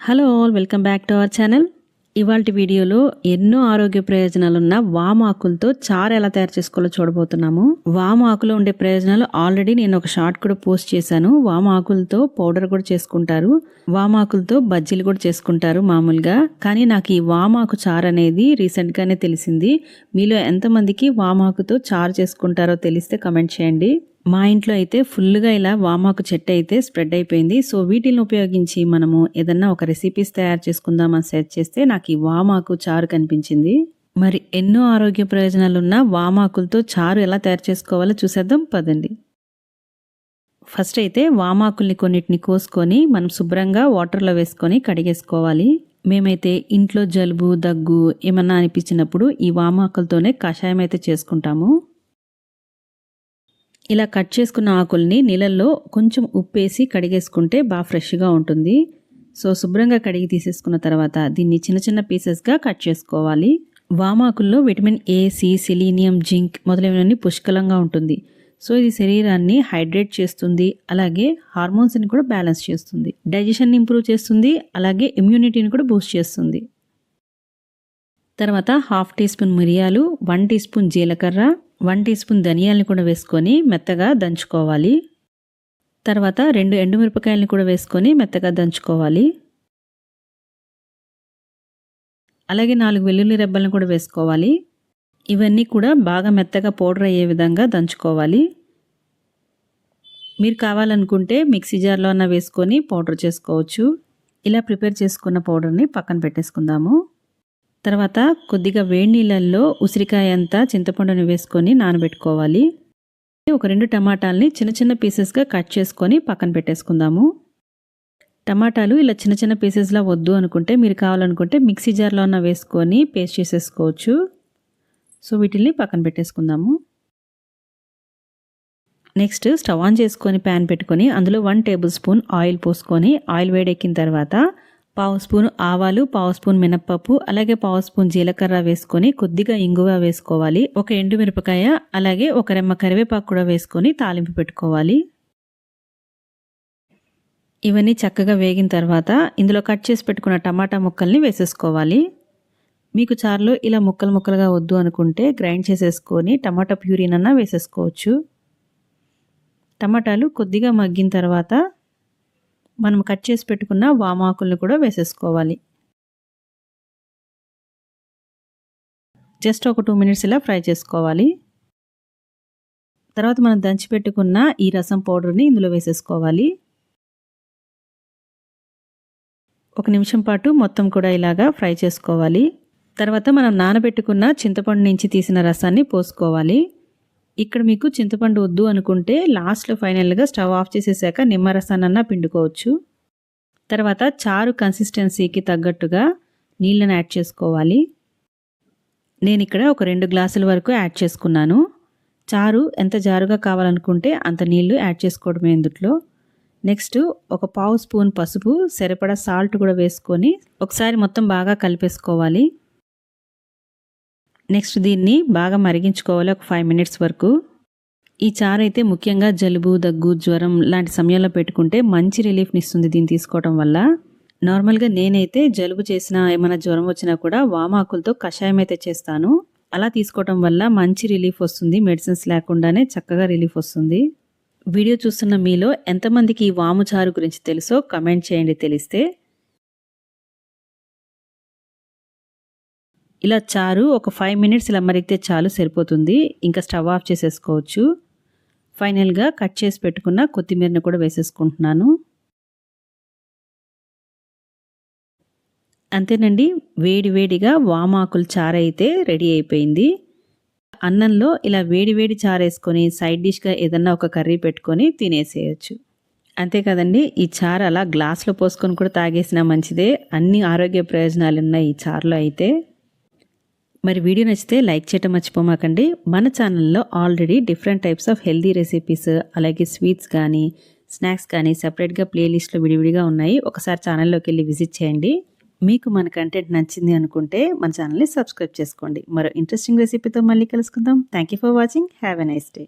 Hello all welcome back to our channel ఇవాళ వీడియోలో ఎన్నో ఆరోగ్య ప్రయోజనాలున్న వాము ఆకులతో చారు ఎలా తయారు చేసుకోవాలో చూడబోతున్నాము. వామాకులో ఆకులో ఉండే ప్రయోజనాలు ఆల్రెడీ నేను ఒక షార్ట్ కూడా పోస్ట్ చేశాను. వామాకులతో పౌడర్ కూడా చేసుకుంటారు. వామాకులతో బజ్జీలు కూడా చేసుకుంటారు మామూలుగా. కానీ నాకు ఈ వామాకు చారు అనేది రీసెంట్గానే తెలిసింది. మీలో ఎంతమందికి వామాకుతో చారు చేసుకుంటారో తెలిస్తే కమెంట్ చేయండి. మా ఇంట్లో అయితే ఫుల్గా ఇలా వామాకు చెట్టు అయితే స్ప్రెడ్ అయిపోయింది. సో వీటిని ఉపయోగించి మనము ఏదన్నా ఒక రెసిపీస్ తయారు చేసుకుందామని సెర్చ్ చేస్తే నాకు ఈ వామాకు చారు కనిపించింది. మరి ఎన్నో ఆరోగ్య ప్రయోజనాలు ఉన్న వామాకులతో చారు ఎలా తయారు చేసుకోవాలో చూసేద్దాం పదండి. ఫస్ట్ అయితే వామాకుల్ని కొన్నిటిని కోసుకొని మనం శుభ్రంగా వాటర్లో వేసుకొని కడిగేసుకోవాలి. మేమైతే ఇంట్లో జలుబు దగ్గు ఏమన్నా అనిపించినప్పుడు ఈ వామాకులతోనే కషాయం అయితే చేసుకుంటాము. ఇలా కట్ చేసుకున్న ఆకుల్ని నీళ్ళల్లో కొంచెం ఉప్పేసి కడిగేసుకుంటే బాగా ఫ్రెష్గా ఉంటుంది. సో శుభ్రంగా కడిగి తీసేసుకున్న తర్వాత దీన్ని చిన్న చిన్న పీసెస్గా కట్ చేసుకోవాలి. వామాకుల్లో vitamin A C selenium zinc మొదలైనవన్నీ పుష్కలంగా ఉంటుంది. సో ఇది శరీరాన్ని హైడ్రేట్ చేస్తుంది. అలాగే హార్మోన్స్ని కూడా బ్యాలెన్స్ చేస్తుంది. డైజెషన్ని ఇంప్రూవ్ చేస్తుంది. అలాగే ఇమ్యూనిటీని కూడా బూస్ట్ చేస్తుంది. తర్వాత హాఫ్ టీ స్పూన్ మిరియాలు వన్ టీ స్పూన్ జీలకర్ర వన్ టీ స్పూన్ ధనియాలను కూడా వేసుకొని మెత్తగా దంచుకోవాలి. తర్వాత రెండు ఎండుమిరపకాయలను కూడా వేసుకొని మెత్తగా దంచుకోవాలి. అలాగే నాలుగు వెల్లుల్లి రెబ్బలను కూడా వేసుకోవాలి. ఇవన్నీ కూడా బాగా మెత్తగా పౌడర్ అయ్యే విధంగా దంచుకోవాలి. మీరు కావాలనుకుంటే మిక్సీ జార్లో అన్న వేసుకొని పౌడర్ చేసుకోవచ్చు. ఇలా ప్రిపేర్ చేసుకున్న పౌడర్ని పక్కన పెట్టేసుకుందాము. తర్వాత కొద్దిగా వేడి నీళ్ళల్లో ఉసిరికాయ అంతా చింతపండుని వేసుకొని నానబెట్టుకోవాలి. ఒక రెండు టమాటాలని చిన్న చిన్న పీసెస్గా కట్ చేసుకొని పక్కన పెట్టేసుకుందాము. టమాటాలు ఇలా చిన్న చిన్న పీసెస్లా వద్దు అనుకుంటే మీరు కావాలనుకుంటే మిక్సీ జార్లో ఉన్న వేసుకొని పేస్ట్ చేసేసుకోవచ్చు. సో వీటిని పక్కన పెట్టేసుకుందాము. నెక్స్ట్ స్టవ్ ఆన్ చేసుకొని ప్యాన్ పెట్టుకొని అందులో వన్ టేబుల్ స్పూన్ ఆయిల్ పోసుకొని ఆయిల్ వేడెక్కిన తర్వాత పావు స్పూన్ ఆవాలు పావు స్పూన్ మినప్పప్పు అలాగే పావు స్పూన్ జీలకర్ర వేసుకొని కొద్దిగా ఇంగువ వేసుకోవాలి. ఒక ఎండుమిరపకాయ అలాగే ఒక రెమ్మ కరివేపాకు కూడా వేసుకొని తాలింపు పెట్టుకోవాలి. ఇవన్నీ చక్కగా వేగిన తర్వాత ఇందులో కట్ చేసి పెట్టుకున్న టమాటా ముక్కల్ని వేసేసుకోవాలి. మీకు చారులో ఇలా ముక్కలు ముక్కలుగా వద్దు అనుకుంటే గ్రైండ్ చేసేసుకొని టమాటా ప్యూరీనన్నా వేసేసుకోవచ్చు. టమాటాలు కొద్దిగా మగ్గిన తర్వాత మనం కట్ చేసి పెట్టుకున్న వామాకులను కూడా వేసేసుకోవాలి. జస్ట్ ఒక టూ మినిట్స్ ఇలా ఫ్రై చేసుకోవాలి. తర్వాత మనం దంచి పెట్టుకున్న ఈ రసం పౌడర్ని ఇందులో వేసేసుకోవాలి. ఒక నిమిషం పాటు మొత్తం కూడా ఇలాగా ఫ్రై చేసుకోవాలి. తర్వాత మనం నానబెట్టుకున్న చింతపండు నుంచి తీసిన రసాన్ని పోసుకోవాలి. ఇక్కడ మీకు చింతపండు వద్దు అనుకుంటే లాస్ట్లో ఫైనల్గా స్టవ్ ఆఫ్ చేసేసాక నిమ్మరసానన్నా పిండుకోవచ్చు. తర్వాత చారు కన్సిస్టెన్సీకి తగ్గట్టుగా నీళ్ళని యాడ్ చేసుకోవాలి. నేను ఇక్కడ ఒక రెండు గ్లాసుల వరకు యాడ్ చేసుకున్నాను. చారు ఎంత జారుగా కావాలనుకుంటే అంత నీళ్ళు యాడ్ చేసుకోవడమే ఇందుట్లో. నెక్స్ట్ ఒక పావు స్పూన్ పసుపు సరిపడా సాల్ట్ కూడా వేసుకొని ఒకసారి మొత్తం బాగా కలిపేసుకోవాలి. నెక్స్ట్ దీన్ని బాగా మరిగించుకోవాలి ఒక ఫైవ్ మినిట్స్ వరకు. ఈ చారు అయితే ముఖ్యంగా జలుబు దగ్గు జ్వరం లాంటి సమయంలో పెట్టుకుంటే మంచి రిలీఫ్ని ఇస్తుంది దీన్ని తీసుకోవడం వల్ల. నార్మల్గా నేనైతే జలుబు చేసినా ఏమైనా జ్వరం వచ్చినా కూడా వామాకులతో కషాయం అయితే చేస్తాను. అలా తీసుకోవడం వల్ల మంచి రిలీఫ్ వస్తుంది మెడిసిన్స్ లేకుండానే చక్కగా రిలీఫ్ వస్తుంది. వీడియో చూస్తున్న మీలో ఎంతమందికి ఈ వాము చారు గురించి తెలుసో కమెంట్ చేయండి తెలిస్తే. ఇలా చారు ఒక ఫైవ్ మినిట్స్ ఇలా మరిగితే చాలు సరిపోతుంది. ఇంకా స్టవ్ ఆఫ్ చేసేసుకోవచ్చు. ఫైనల్గా కట్ చేసి పెట్టుకున్న కొత్తిమీరని కూడా వేసేసుకుంటున్నాను. అంతేనండి వేడి వేడిగా వామాకుల చారైతే రెడీ అయిపోయింది. అన్నంలో ఇలా వేడి వేడి చారు వేసుకొని సైడ్ డిష్గా ఏదన్నా ఒక కర్రీ పెట్టుకొని తినేసేయచ్చు. అంతే కదండి ఈ చారు అలా గ్లాస్లో పోసుకొని కూడా తాగేసినా మంచిదే. అన్ని ఆరోగ్య ప్రయోజనాలు ఉన్నాయి ఈ చారులో అయితే. మరి వీడియో నచ్చితే లైక్ చేయటం మర్చిపోమాకండి. మన ఛానల్లో already different types of healthy recipes అలాగే స్వీట్స్ కానీ స్నాక్స్ కానీ సపరేట్గా ప్లేలిస్ట్లో విడివిడిగా ఉన్నాయి. ఒకసారి ఛానల్లోకి వెళ్ళి విజిట్ చేయండి. మీకు మన కంటెంట్ నచ్చింది అనుకుంటే మన ఛానల్ని సబ్స్క్రైబ్ చేసుకోండి. మరో ఇంట్రెస్టింగ్ రెసిపీతో మళ్ళీ కలుసుకుందాం. Thank for watching. Have a nice day.